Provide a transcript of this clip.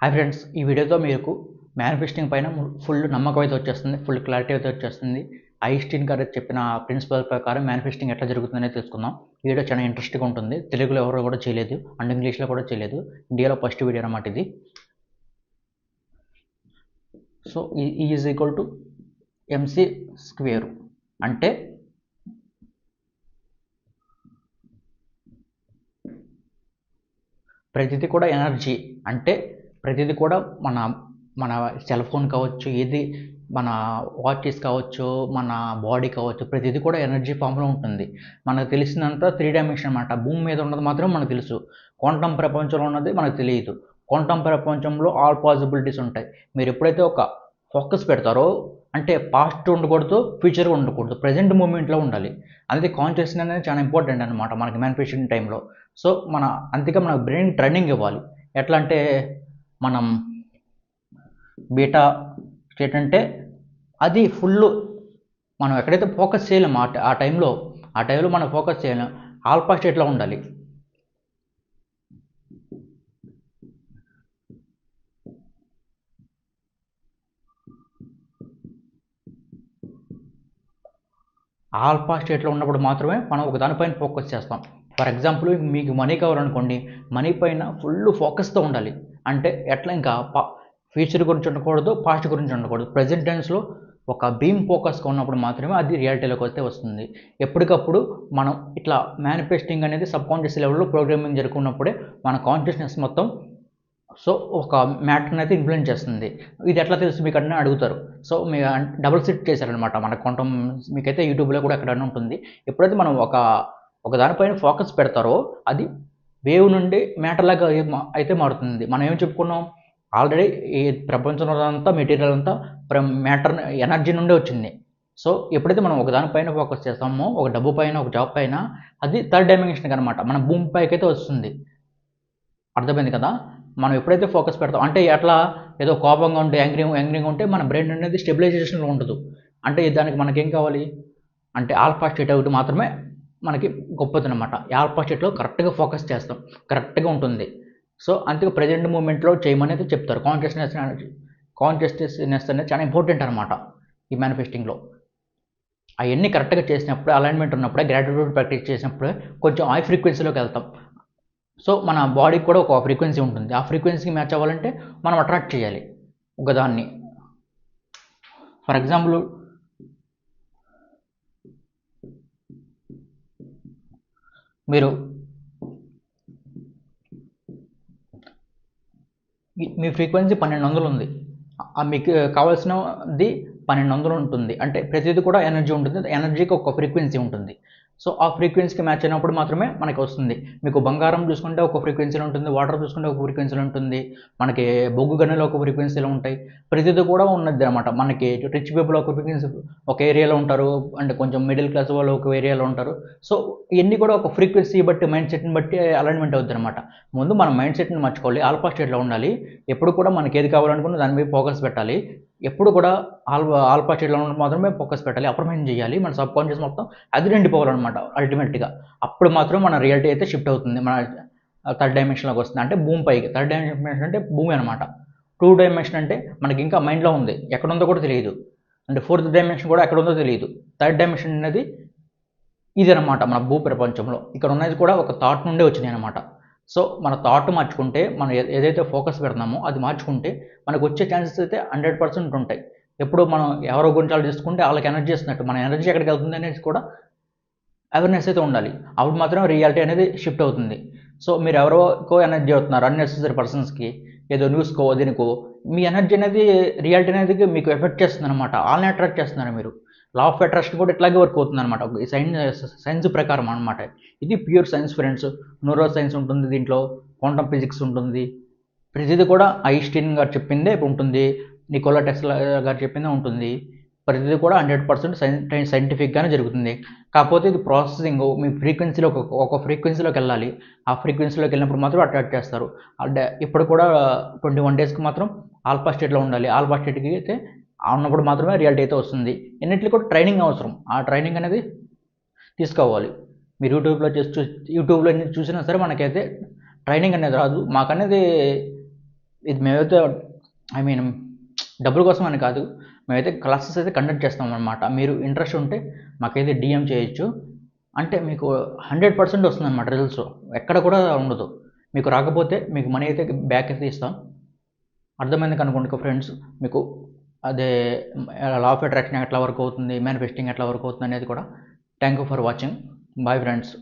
Hi friends ఈ వీడియోతో మీకు మేనిఫెస్టింగ్ పైన ఫుల్ నమ్మకం అయితే వచ్చేస్తుంది ఫుల్ క్లారిటీ అయితే వచ్చేస్తుంది. ఐస్టీన్ గారు చెప్పిన ప్రిన్సిపల్ ప్రకారం మేనిఫెస్టింగ్ ఎట్లా జరుగుతుందనే తెలుసుకుందాం. ఈ వీడియో చాలా ఇంట్రెస్ట్గా ఉంటుంది. తెలుగులో ఎవరు కూడా చేయలేదు అండ్ ఇంగ్లీష్లో కూడా చేయలేదు. ఇండియాలో ఫస్ట్ వీడియో అన్నమాట ఇది. So E is equal to MC square అంటే ప్రతిదీ కూడా ఎనర్జీ అంటే ప్రతిదీ కూడా మన మన సెల్ ఫోన్ కావచ్చు ఏది మన వాచెస్ కావచ్చు మన బాడీ కావచ్చు ప్రతిదీ కూడా ఎనర్జీ ఫామ్లో ఉంటుంది. మనకు తెలిసినంత త్రీ డైమెన్షన్ అనమాట భూమి మీద ఉన్నది మాత్రం మనకు తెలుసు. క్వాంటం ప్రపంచంలో ఉన్నది మనకు తెలియదు. క్వాంటం ప్రపంచంలో ఆల్ పాసిబిలిటీస్ ఉంటాయి. మీరు ఎప్పుడైతే ఒక ఫోకస్ పెడతారో అంటే పాస్ట్ ఉండకూడదు ఫ్యూచర్ ఉండకూడదు ప్రజెంట్ మూమెంట్లో ఉండాలి. అందుకే కాన్షియస్నెస్ అనేది చాలా ఇంపార్టెంట్ అనమాట మనకి మ్యానిఫెస్టింగ్ టైంలో. సో మన అందుకే మన బ్రెయిన్ ట్రైనింగ్ ఇవ్వాలి. ఎట్లా అంటే మనం బీటా స్టేట్ అంటే అది ఫుల్ మనం ఎక్కడైతే ఫోకస్ చేయలేము ఆ ఆ టైంలో ఆ టైంలో మనం ఫోకస్ చేయలేం. ఆల్ఫా స్టేట్లో ఉండాలి. ఆల్ఫా స్టేట్లో ఉన్నప్పుడు మాత్రమే మనం ఒక దానిపైన ఫోకస్ చేస్తాం. ఫర్ ఎగ్జాంపుల్ మీకు మనీ కావాలనుకోండి మనీ పైన ఫుల్ ఫోకస్తో ఉండాలి. అంటే ఎట్లా ఇంకా పా ఫ్యూచర్ గురించి ఉండకూడదు పాస్ట్ గురించి ఉండకూడదు. ప్రజెంట్ టెన్స్లో ఒక బీమ్ ఫోకస్గా ఉన్నప్పుడు మాత్రమే అది రియాలిటీలోకి వస్తే వస్తుంది. ఎప్పటికప్పుడు మనం ఇట్లా మేనిఫెస్టింగ్ అనేది సబ్ కాన్షియస్ లెవెల్లో ప్రోగ్రామింగ్ జరుగుతున్నప్పుడే మన కాన్షియస్నెస్ మొత్తం సో ఒక మ్యాటర్ని అయితే ఇన్ఫ్లుయెన్స్ చేస్తుంది. ఇది ఎట్లా తెలుసు? మీకు అన్నీ అడుగుతారు. సో మీ డబుల్ సెట్ చేశారనమాట మన కొంటం మీకైతే యూట్యూబ్లో కూడా ఎక్కడన్నా ఉంటుంది. ఎప్పుడైతే మనం ఒక ఒక దానిపైన ఫోకస్ పెడతారో అది వేవ్ నుండి మ్యాటర్ లాగా అయితే మారుతుంది. మనం ఏం చెప్పుకున్నాం? ఆల్రెడీ ఈ ప్రపంచంలో అంతా మెటీరియల్ అంతా మ్యాటర్ ఎనర్జీ నుండే వచ్చింది. సో ఎప్పుడైతే మనం ఒక దానిపైన ఫోకస్ చేస్తామో ఒక డబ్బు పైన ఒక జాబ్ పైన అది థర్డ్ డైమెన్షన్ అనమాట మన భూమి పైకి అయితే వస్తుంది. అర్థమైంది కదా? మనం ఎప్పుడైతే ఫోకస్ పెడతాం అంటే ఎట్లా? ఏదో కోపంగా ఉంటే యాంగ్రీ యాంగ్రీగా ఉంటే మన బ్రెయిన్ అనేది స్టెబిలైజేషన్లో ఉండదు. అంటే దానికి మనకేం కావాలి? అంటే ఆల్ఫా స్టేట్ ఒకటి మాత్రమే మనకి గొప్పది అనమాట ఆల్ఫా కరెక్ట్గా ఫోకస్ చేస్తాం. కరెక్ట్గా ఉంటుంది. సో అందుకే ప్రజెంట్ మూమెంట్లో చేయమని అయితే చెప్తారు. కాన్షియస్నెస్ కాన్షియస్నెస్ అనేది చాలా ఇంపార్టెంట్ అనమాట ఈ మేనిఫెస్టింగ్లో. అవన్నీ కరెక్ట్గా చేసినప్పుడు అలైన్మెంట్ ఉన్నప్పుడే గ్రాటిట్యూడ్ ప్రాక్టీస్ చేసినప్పుడే కొంచెం హై ఫ్రీక్వెన్సీలోకి వెళ్తాం. సో మన బాడీకి కూడా ఒక ఫ్రీక్వెన్సీ ఉంటుంది. ఆ ఫ్రీక్వెన్సీకి మ్యాచ్ అవ్వాలంటే మనం అట్రాక్ట్ చేయాలి. ఒకదాన్ని ఫర్ ఎగ్జాంపుల్ మీరు మీ ఫ్రీక్వెన్సీ పన్నెండు వందలు ఉంది. మీకు కావాల్సినది పన్నెండు వందలు ఉంటుంది. అంటే ప్రతిదీ కూడా ఎనర్జీ ఉంటుంది. ఎనర్జీకి ఒక ఫ్రీక్వెన్సీ ఉంటుంది. సో ఆ ఫ్రీక్వెన్సీకి మ్యాచ్ అయినప్పుడు మాత్రమే మనకి వస్తుంది. మీకు బంగారం చూసుకుంటే ఒక ఫ్రీక్వెన్సీలో ఉంటుంది వాటర్ చూసుకుంటే ఒక ఫ్రీక్వెన్సీలో ఉంటుంది మనకి బొగ్గు గనులు ఒక ఫ్రీక్వెన్సీలో ఉంటాయి. ప్రతిదీ కూడా ఉన్నది అనమాట మనకి రిచ్ పీపుల్ ఒక ఫ్రీక్వెన్సీ ఒక ఏరియాలో ఉంటారు అండ్ కొంచెం మిడిల్ క్లాస్ వాళ్ళు ఒక ఏరియాలో ఉంటారు. సో ఇవన్నీ కూడా ఒక ఫ్రీక్వెన్సీ బట్టి మైండ్ సెట్ని బట్టి అలైన్మెంట్ అవుతుంది అనమాట ముందు మన మైండ్ సెట్ని మర్చుకోవాలి ఆల్ఫా స్టేట్లో ఉండాలి. ఎప్పుడు కూడా మనకి ఏది కావాలనుకున్న దాని మీద ఫోకస్ పెట్టాలి. ఎప్పుడు కూడా ఆల్ ఆల్ఫా స్టేట్లో మాత్రమే ఫోకస్ పెట్టాలి అప్రమేయం చేయాలి. మన సబ్ కాన్షియస్ మొత్తం అది నిండిపోవాలన్నమాట అల్టిమేట్గా. అప్పుడు మాత్రం మన రియాలిటీ అయితే షిఫ్ట్ అవుతుంది మన థర్డ్ డైమెన్షన్లోకి వస్తుంది. అంటే భూమి పైకి థర్డ్ డైమెన్షన్ అంటే భూమి అనమాట టూ డైమెన్షన్ అంటే మనకి ఇంకా మైండ్లో ఉంది ఎక్కడ ఉందో కూడా తెలియదు. అంటే ఫోర్త్ డైమెన్షన్ కూడా ఎక్కడ ఉందో తెలియదు. థర్డ్ డైమెన్షన్ అనేది ఇది అనమాట మన భూ ప్రపంచంలో ఇక్కడ ఉన్నది కూడా ఒక థాట్ నుండే వచ్చినాయి అనమాట సో మన థాట్ మార్చుకుంటే మనం ఏదైతే ఫోకస్ పెడతామో అది మార్చుకుంటే మనకు వచ్చే ఛాన్సెస్ అయితే హండ్రెడ్ పర్సెంట్ ఉంటాయి. ఎప్పుడు మనం ఎవరో గురించి వాళ్ళు తీసుకుంటే వాళ్ళకి ఎనర్జీ ఇస్తున్నట్టు మన ఎనర్జీ ఎక్కడికి వెళ్తుంది అనేది కూడా అవేర్నెస్ అయితే ఉండాలి. అప్పుడు మాత్రం రియాలిటీ అనేది షిఫ్ట్ అవుతుంది. సో మీరు ఎవరికో ఎనర్జీ అవుతున్నారు అన్నెసెసరీ పర్సన్స్కి ఏదో న్యూస్కో దీనికో మీ ఎనర్జీ అనేది రియాలిటీ అనేది మీకు ఎఫెక్ట్ చేస్తుంది అనమాట వాళ్ళని అట్రాక్ట్ చేస్తున్నారు మీరు? లా ఆఫ్ అట్రాక్షన్ కూడా ఇట్లాగే వర్క్ అవుతుంది అనమాట సైన్స్ సైన్స్ ప్రకారం అనమాట ఇది pure science friends neuro science ఉంటుంది దీంట్లో క్వాంటమ్ ఫిజిక్స్ ఉంటుంది. ప్రతిదీ కూడా ఐస్టీన్ గారు చెప్పిందే ఉంటుంది. నికోలా టెస్లా గారు చెప్పిందే ఉంటుంది. ప్రతిదీ కూడా హండ్రెడ్ పర్సెంట్ సైన్ సైంటిఫిక్గానే జరుగుతుంది. కాకపోతే ఇది ప్రాసెసింగ్ మీ ఫ్రీక్వెన్సీలో ఒక ఫ్రీక్వెన్సీలోకి వెళ్ళాలి. ఆ ఫ్రీక్వెన్సీలోకి వెళ్ళినప్పుడు మాత్రం అట్రాక్ట్ చేస్తారు. అంటే ఇప్పుడు కూడా ట్వంటీ వన్ డేస్కి మాత్రం ఆల్ఫా స్టేట్లో ఉండాలి. ఆల్ఫా స్టేట్కి అయితే ఉన్నప్పుడు మాత్రమే రియాలిటీ అయితే వస్తుంది. ఎన్నింటికి కూడా ట్రైనింగ్ అవసరం. ఆ ట్రైనింగ్ అనేది తీసుకోవాలి. మీరు యూట్యూబ్లో చేసి యూట్యూబ్లో చూసినా సరే మనకైతే ట్రైనింగ్ అనేది రాదు. మాకనేది ఇది మేమైతే ఐ మీన్ డబ్బుల కోసం అని కాదు. మేమైతే క్లాసెస్ అయితే కండక్ట్ చేస్తాం అనమాట మీరు ఇంట్రెస్ట్ ఉంటే మాకైతే డిఎం చేయొచ్చు. అంటే మీకు హండ్రెడ్ పర్సెంట్ వస్తుంది అనమాట రిజల్ట్స్ ఎక్కడ కూడా ఉండదు. మీకు రాకపోతే మీకు మనీ అయితే బ్యాక్ అయితే ఇస్తాం. అర్థమైంది కనుకోండి ఫ్రెండ్స్ మీకు అదే లా ఆఫ్ అట్రాక్షన్ ఎట్లా వర్క్ అవుతుంది మేనిఫెస్టింగ్ ఎట్లా వర్క్ అవుతుంది అనేది కూడా. Thank you for watching bye friends